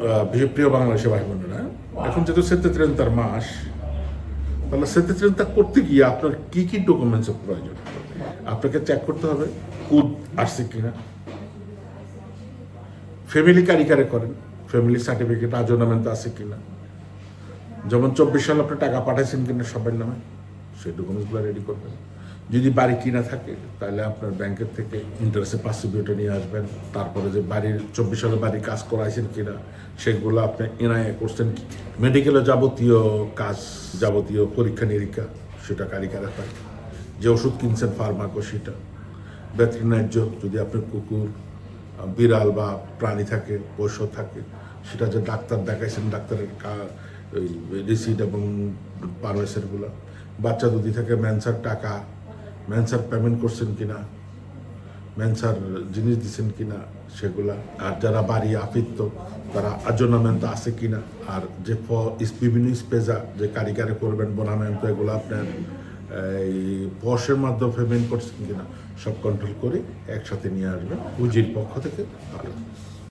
প্রিয়- বাংলাদেশি ভাই বোনেরা এখন যেহেতু সেতে তার মাস তাহলে সেতে তা করতে গিয়ে আপনার কি কি ডকুমেন্টসের প্রয়োজন? আপনাকে চেক করতে হবে কুদ আসছে কিনা। ফ্যামিলি কারিকারে করেন? ফ্যামিলি সার্টিফিকেট আজও আজনামেন্ট আছে কিনা? যেমন চব্বিশ সালে আপনি টাকা পাঠাইছেন কিনা সবার নামে সেই ডকুমেন্টসগুলো রেডি করবেন। যদি বাড়ি কিনা থাকে, তাহলে আপনার ব্যাংকের থেকে ইন্টারেস্টের পাসিবিলিটি নিয়ে আসবেন। তারপরে যে বাড়ির চব্বিশ সালে বাড়ির কাজ করাইছেন কিনা, সেগুলো আপনি এনআইএ করছেন কি? মেডিকেলে যাবতীয় কাজ, যাবতীয় পরীক্ষা নিরীক্ষা, সেটা কারিকারে হয়। যে ওষুধ কিনছেন ফার্মাকো সেটা। ভেটেরিনার্য যদি আপনার কুকুর, বিড়াল বা প্রাণী থাকে পোষ্য থাকে, সেটা যে ডাক্তার দেখাইছেন, ডাক্তারের রিসিট এবং পারমিশনগুলো বাচ্চা যদি থাকে ম্যানসার টাকা ম্যানসার পেমেন্ট করছেন কিনা? ম্যানসার জিনিস দিচ্ছেন কিনা সেগুলা? আর যারা বাড়ি আফিত্ত, তারা আজনামেন্ট আছে কিনা? আর যে ফ- বিভিন্ন স্পেজা যে কারিগারে করবেন বোনামেন্ট এগুলো আপনার, এই পশের মাধ্যমে পেমেন্ট করছেন কিনা, সব কন্ট্রোল করে একসাথে নিয়ে আসবেন। পুঁজির পক্ষ থেকে আর